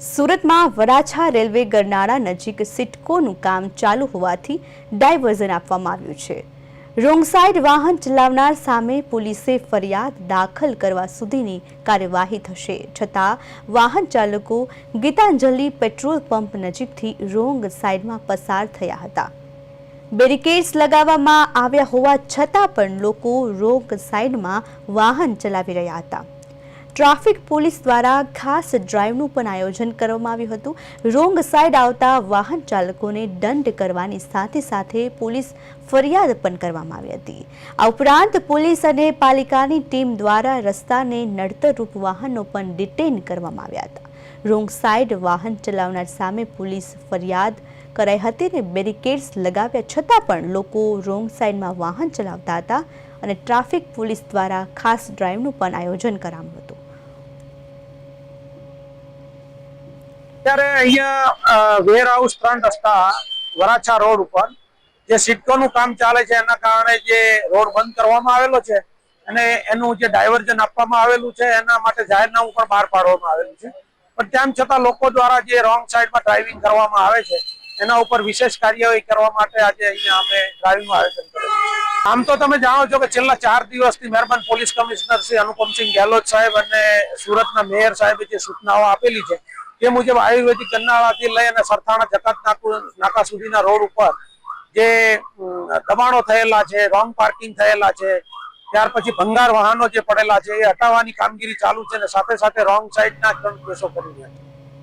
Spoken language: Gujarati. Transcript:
સુરતમાં વરાછા રેલવે ગરનાળા નજીક સિટકોનું કામ ચાલુ હોવાથી ડાયવર્ઝન આપવામાં આવ્યું છે. રોંગ સાઈડ વાહન ચલાવનાર સામે પોલીસે ફરિયાદ દાખલ કરવા સુધીની કાર્યવાહી થશે. છતાં, વાહન ચાલકો ગીતાંજલિ પેટ્રોલ પંપ નજીકથી રોંગ સાઈડમાં પસાર થયા હતા. બેરિકેડ્સ લગાવવામાં આવ્યા હોવા છતાં પણ લોકો રોંગ સાઈડમાં વાહન ચલાવી રહ્યા હતા. ટ્રાફિક પોલીસ દ્વારા ખાસ ડ્રાઈવનું પણ આયોજન કરવામાં આવ્યું હતું. રોંગ સાઈડ આવતા વાહન ચાલકોને દંડ કરવાની સાથે સાથે પોલીસ ફરિયાદ પણ કરવામાં આવી હતી. આ ઉપરાંત પોલીસ અને પાલિકાની ટીમ દ્વારા રસ્તાને નડતરરૂપ વાહનો પણ ડિટેન કરવામાં આવ્યા હતા. રોંગ સાઈડ વાહન ચલાવનાર સામે પોલીસ ફરિયાદ કરાઈ હતી અને બેરિકેડ્સ લગાવ્યા છતાં પણ લોકો રોંગ સાઈડમાં વાહન ચલાવતા હતા અને ટ્રાફિક પોલીસ દ્વારા ખાસ ડ્રાઈવનું પણ આયોજન કરાયું હતું. અત્યારે અહીંયા વેર હાઉસ ત્રણ રસ્તા, વરાછા રોડ ઉપર, જે સિટકોનું કામ ચાલે છે, એના કારણે જે રોડ બંધ કરવામાં આવેલો છે, અને એનું જે ડાયવર્ઝન આપવામાં આવેલું છે, એના માટે જાહેરનામું પણ બહાર પાડવામાં આવેલું છે. પણ તેમ છતાં લોકો દ્વારા જે રોંગ સાઈડમાં ડ્રાઇવિંગ કરવામાં આવે છે, એના ઉપર વિશેષ કાર્યવાહી કરવા માટે આજે અહીંયા અમે ડ્રાઇવિંગનું આયોજન કર્યું આમ તો તમે જાણો છો કે છેલ્લા ચાર દિવસથી મહેરબાન પોલીસ કમિશનર શ્રી અનુપમસિંહ ગેહલોત સાહેબ અને સુરતના મેયર સાહેબે જે સૂચનાઓ આપેલી છે તે મુજબ આયુર્વેદિક ગન્નાળાથી લઈ અને સરથાણા જકાત નાકુ સુધીના રોડ ઉપર જે દબાણો થયેલા છે, રોંગ પાર્કિંગ થયેલા છે, ત્યાર પછી ભંગાર વાહનો જે પડેલા છે, એ હટાવવાની કામગીરી ચાલુ છે અને સાથે સાથે રોંગ સાઈડના પણ કેસો કરી રહ્યા છે.